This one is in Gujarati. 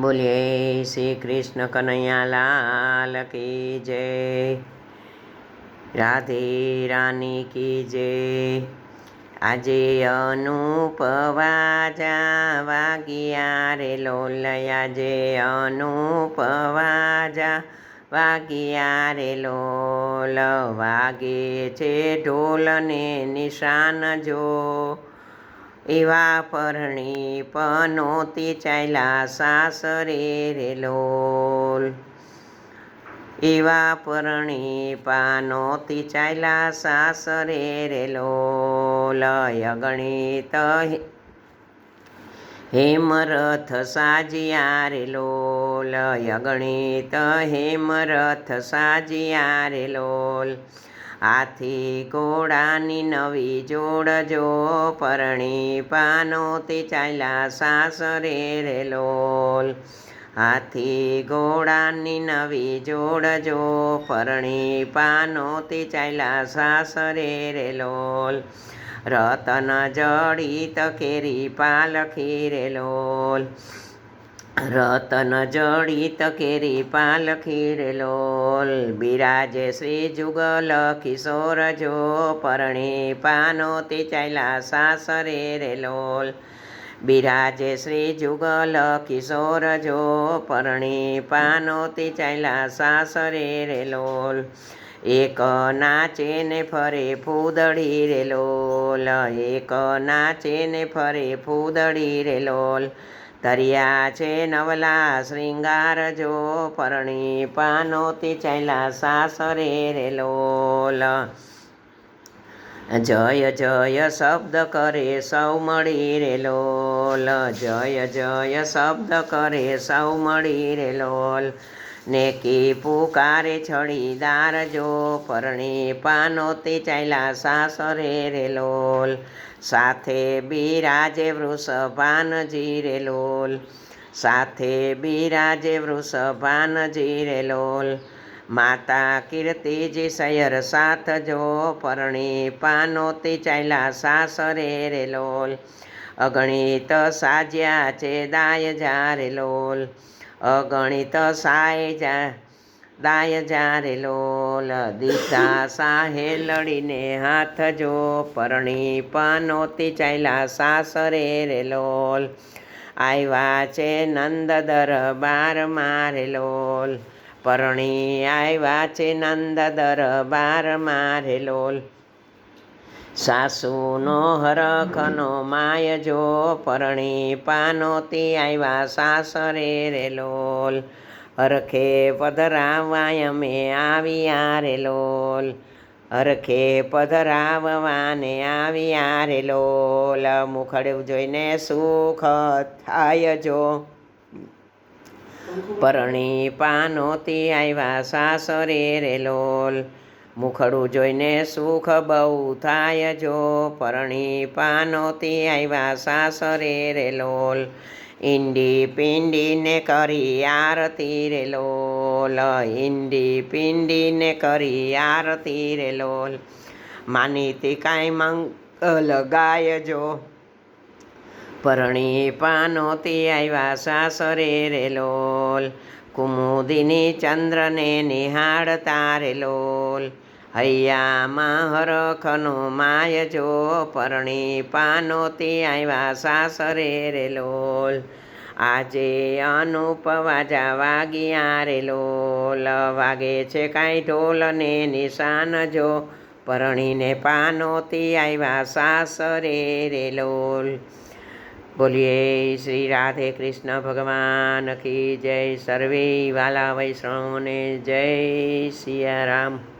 બોલીએ શ્રી કૃષ્ણ કનૈયા લાલ કી જય. રાધે રાની કી જય. આજે અનુપવાજા વાગ્યા રે લોલયા જે અનુપવાજા વાગ્યા રે લોલ વાગે છે ઢોલને નિશાન જો. એવા પરણી પનોતી ચાલ્યા સાસરે રેલોલ એવા પરણી પાનોતી ચાલ્યા સાસરે રે લોલ. અગણિત હેમરથ સાજિયા રે લોલ. અગણિત હેમરથ સાજિયા રે લોલ. આથી ઘોડાની નવી જોડજો પરણી પાનોતી ચાલ્યા સાસરે રે લોલ. હાથી ઘોડાની નવી જોડજો પરણી પાનોતી ચાલ્યા સાસરે રે લોલ. રતન જડિત કેરી પાલખી રે રતન જડિત કેરી પાલખી રે લોલ, બિરાજે શ્રી જુગલ કિશોર જો, પરણી પાનોતી ચાલ્યા સાસરે રે લોલ. બિરાજે શ્રી જુગલ કિશોર જો, પરણી પાનોતી ચાલ્યા સાસરે રે લોલ. એક નાચે ને ફરે ફૂદડી રે એક નાચે ને ફરે ફૂદડી રે તરિયા છે નવલા શ્રૃંગાર જો પરણી પાનોતી ચાલ્યા સાસરે રે લોલ. જય જય શબ્દ કરે સૌ મળી રે લોલ. જય જય શબ્દ કરે સૌ મળી રે લોલ. નેકી પુકારે છડીદાર જો પરણી પાનોતી ચાલ્યા સાસરે રે લોલ. સાથે બિરાજે વૃષભાનજી રે લોલ. સાથે બિરાજે વૃષભાનજી રે લોલ. માતા કીર્તિજી સયર સાથ જો પરણી પાનોતી ચાલ્યા સાસરે રે લોલ. અગણિત સાજ્યા છે દાય જા રે અગણિત સાય જા, દાય જારે લોલ દીધા સાહે લડીને હાથ જો પરણી પાનોતી ચાલ્યા સાસરે રે લોલ. આવ્યા છે નંદ દરબાર મારે લોલ. પરણી આવ્યા છે નંદ દરબાર મારે લોલ. સાસુનો હરખનો માય જો પરણી પાનોતી આવ્યા સાસરે રે લોલ. હરખે પધરાવાય અમે આવ્યા રે લોલ. હરખે પધરાવવાને આવ્યા રે લોલ. મુખડું જોઈને સુખ થાય જો. પરણી પાનોતી આવ્યા સાસરે રે લોલ. મુખડું જોઈને સુખ બહુ થાય જો પરણી પાનોતી આવ્યા સાસરે રે લોલ. ઈંડી પિંડીને કરી આરતી રે લોલ. ઈંડી પિંડીને કરી આરતી રે લોલ. માનીતી કાંઈ મંગલ ગાયજો પરણી પાનોતી આવ્યા સાસરે રે લોલ. કુમુદિની ચંદ્રને નિહાળતા રે લોલ. હૈયામાં હરખનો માય જો પરણી પાનોતી આવ્યા સાસરે રે લોલ. આજે અનુપવાજા વાગ્યા રે લોલ. વાગે છે કાંઈ ઢોલને નિશાન જો પરણીને પાનોતી આવ્યા સાસરે રે લોલ. બોલીએ શ્રી રાધે કૃષ્ણ ભગવાન કી જય? સર્વે વાલા વૈષ્ણવને જય સિયારામ